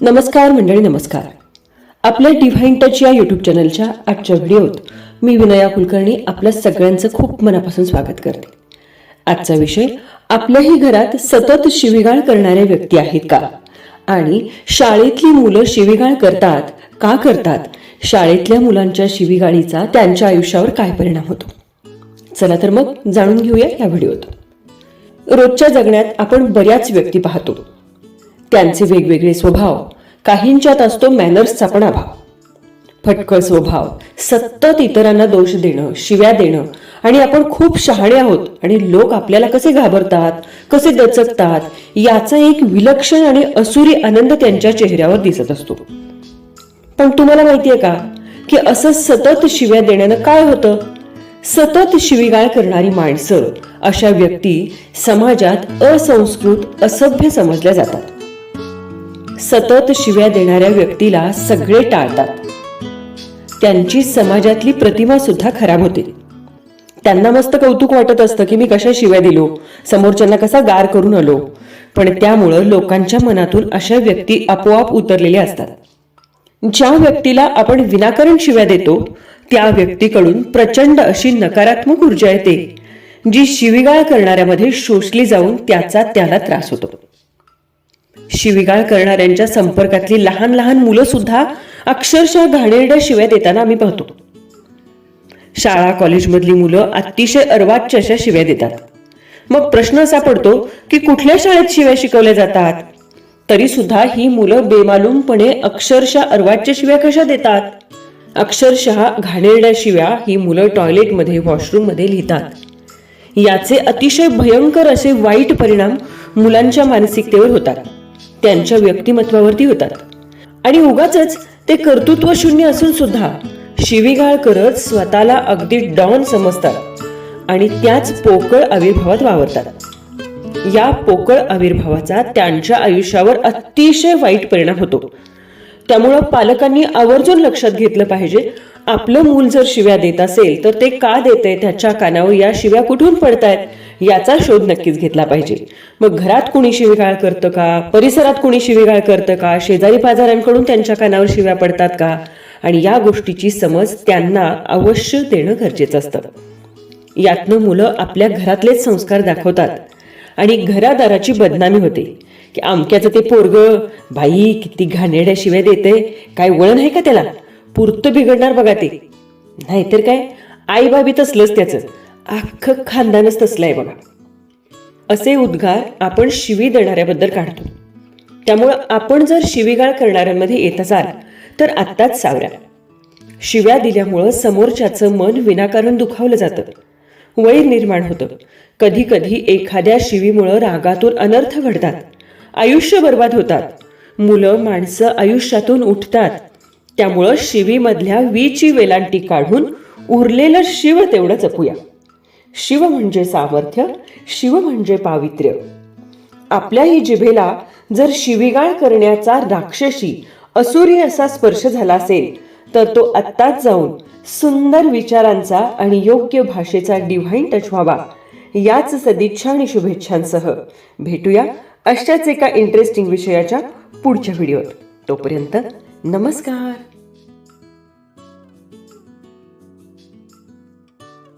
नमस्कार मंडळी नमस्कार. आपल्या डिव्हाइन टच या यूट्यूब चॅनलच्या आजच्या व्हिडिओत मी विनया कुलकर्णी आपल्या सगळ्यांचं खूप मनापासून स्वागत करते. आजचा विषय आपल्याही घरात सतत शिवीगाळ करणाऱ्या व्यक्ती आहेत का? आणि शाळेतली मुलं शिवीगाळ करतात का करतात? शाळेतल्या मुलांच्या शिवीगाळीचा त्यांच्या आयुष्यावर काय परिणाम होतो? चला तर मग जाणून घेऊया या व्हिडिओत. रोजच्या जगण्यात आपण बऱ्याच व्यक्ती पाहतो. त्यांचे वेगवेगळे स्वभाव काहींच्यात असतो मॅनर्सचा पण अभाव. फटकळ स्वभाव सतत इतरांना दोष देणं शिव्या देणं आणि आपण खूप शहाणे आहोत आणि लोक आपल्याला कसे घाबरतात कसे दचकतात याचा एक विलक्षण आणि असुरी आनंद त्यांच्या चेहऱ्यावर दिसत असतो. पण तुम्हाला माहितीये का की असं सतत शिव्या देण्यानं काय होतं? सतत शिवीगाळ करणारी माणसं अशा व्यक्ती समाजात असंस्कृत असभ्य समजल्या जातात. सतत शिव्या देणाऱ्या व्यक्तीला सगळे टाळतात. त्यांची समाजातली प्रतिमा सुद्धा खराब होते. त्यांना मस्त कौतुक वाटत असतं की मी कशा शिव्या दिलो समोरच्यांना कसा गार करून आलो. पण त्यामुळं लोकांच्या मनातून अशा व्यक्ती आपोआप उतरलेल्या असतात. ज्या व्यक्तीला आपण विनाकारण शिव्या देतो त्या व्यक्तीकडून प्रचंड अशी नकारात्मक ऊर्जा येते जी शिवीगाळ करणाऱ्यामध्ये शोषली जाऊन त्याचा त्याला त्रास होतो. शिवीगाळ करणाऱ्यांच्या संपर्कातली लहान लहान मुलं सुद्धा अक्षरशः घाणेरड्या शिव्या देताना आम्ही पाहतो. शाळा कॉलेजमधली मुलं अतिशय अर्वाच्य अशा शिव्या देतात. मग प्रश्न असा पडतो की कुठल्या शाळेत शिव्या शिकवल्या जातात? तरी सुद्धा ही मुलं बेमालूमपणे अक्षरशः अर्वाच्य शिव्या कशा देतात? अक्षरशः घाणेरड्या शिव्या ही मुलं टॉयलेटमध्ये वॉशरूममध्ये लिहितात. याचे अतिशय भयंकर असे वाईट परिणाम मुलांच्या मानसिकतेवर होतात. त्यांच्या व्यक्तिमत्वावरती होतात. आणि उगाच ते कर्तृत्व शून्य असून सुद्धा शिवीगाळ करत स्वतःला अगदी डॉन समजतात आणि त्याच पोकळ आविर्भावात वावरतात. या पोकळ आविर्भावाचा त्यांच्या आयुष्यावर अतिशय वाईट परिणाम होतो. त्यामुळं पालकांनी आवर्जून लक्षात घेतलं पाहिजे. आपलं मूल जर शिव्या देत असेल तर ते का देते त्याच्या कानावर या शिव्या कुठून पडतायत? याचा शोध नक्कीच घेतला पाहिजे. मग घरात कुणी शिवीगाळ करतं का? परिसरात कुणी शिवीगाळ करतं का? शेजारी पाजाऱ्यांकडून त्यांच्या कानावर शिव्या पडतात का? आणि या गोष्टीची समज त्यांना अवश्य देणं गरजेचं असतं. यातनं मुलं आपल्या घरातलेच संस्कार दाखवतात. आणि घरादाराची बदनामी होते. की अमक्याचं ते पोरग बाई किती घाणेड्याशिवाय देते काय वळण आहे का त्याला? पुरतं बिघडणार बघा ते. नाहीतर काय? आई बाबी तसलंच त्याचं. अख्खं खानदानच तसलं आहे बघा. असे उद्गार आपण शिवी देणाऱ्याबद्दल काढतो. त्यामुळं आपण जर शिवीगाळ करणाऱ्यांमध्ये येत असाल तर आत्ताच सावरा. शिव्या दिल्यामुळं समोरच्याचं मन विनाकारण दुखावलं जातं. वैर निर्माण होतं. कधी कधी एखाद्या शिवीमुळं रागातून अनर्थ घडतात. आयुष्य बर्बाद होतात. मुलं माणसं आयुष्यातून उठतात. त्यामुळं शिवीमधल्या वीची वेलांटी काढून उरलेलं शिव तेवढं जपूया. शिव म्हणजे सामर्थ्य शिव म्हणजे पावित्र्य. आपल्याही जिभेला जर शिवीगाळ करण्याचा राक्षसी असुरी असा स्पर्श झाला असेल तर तो आत्ताच जाऊन सुंदर विचारांचा आणि योग्य भाषेचा डिव्हाइन टच व्हावा. याच सदिच्छा आणि शुभेच्छांसह भेटूया अशाच एका इंटरेस्टिंग विषयाच्या पुढच्या व्हिडिओत तोपर्यंत नमस्कार.